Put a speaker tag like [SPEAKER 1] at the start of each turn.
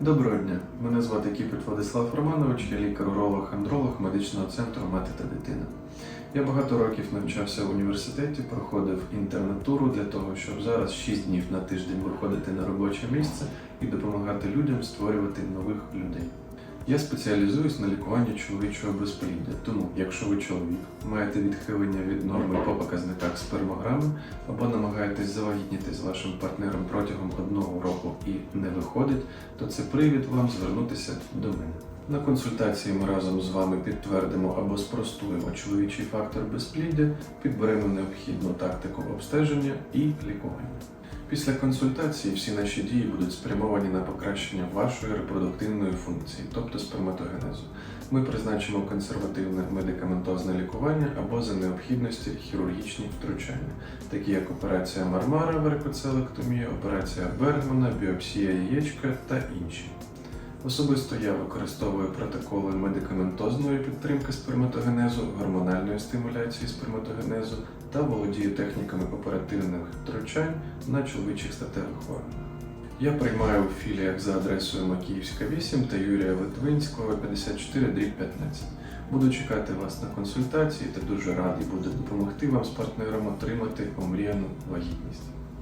[SPEAKER 1] Доброго дня, мене звати Кіпет Владислав Романович, я лікар-уролог-андролог медичного центру Мати та дитина. Я багато років навчався в університеті, проходив інтернатуру для того, щоб зараз 6 днів на тиждень виходити на робоче місце і допомагати людям створювати нових людей. Я спеціалізуюсь на лікуванні чоловічого безпліддя, тому якщо ви чоловік, маєте відхилення від норми по показниках спермограми або намагаєтесь завагітніти з вашим партнером протягом одного року і не виходить, то це привід вам звернутися до мене. На консультації ми разом з вами підтвердимо або спростуємо чоловічий фактор безпліддя, підберемо необхідну тактику обстеження і лікування. Після консультації всі наші дії будуть спрямовані на покращення вашої репродуктивної функції, тобто сперматогенезу. Ми призначимо консервативне медикаментозне лікування або за необхідності хірургічні втручання, такі як операція Мармара, варикоцелектомія, операція Бергмана, біопсія яєчка та інші. Особисто я використовую протоколи медикаментозної підтримки сперматогенезу, гормональної стимуляції сперматогенезу та володію техніками оперативних втручань на чоловічих статевих органах. Я приймаю у філіях за адресою Макіївська 8 та Юрія Литвинського 54 15. Буду чекати вас на консультації та дуже радий буду допомогти вам з партнером отримати омріяну вагітність.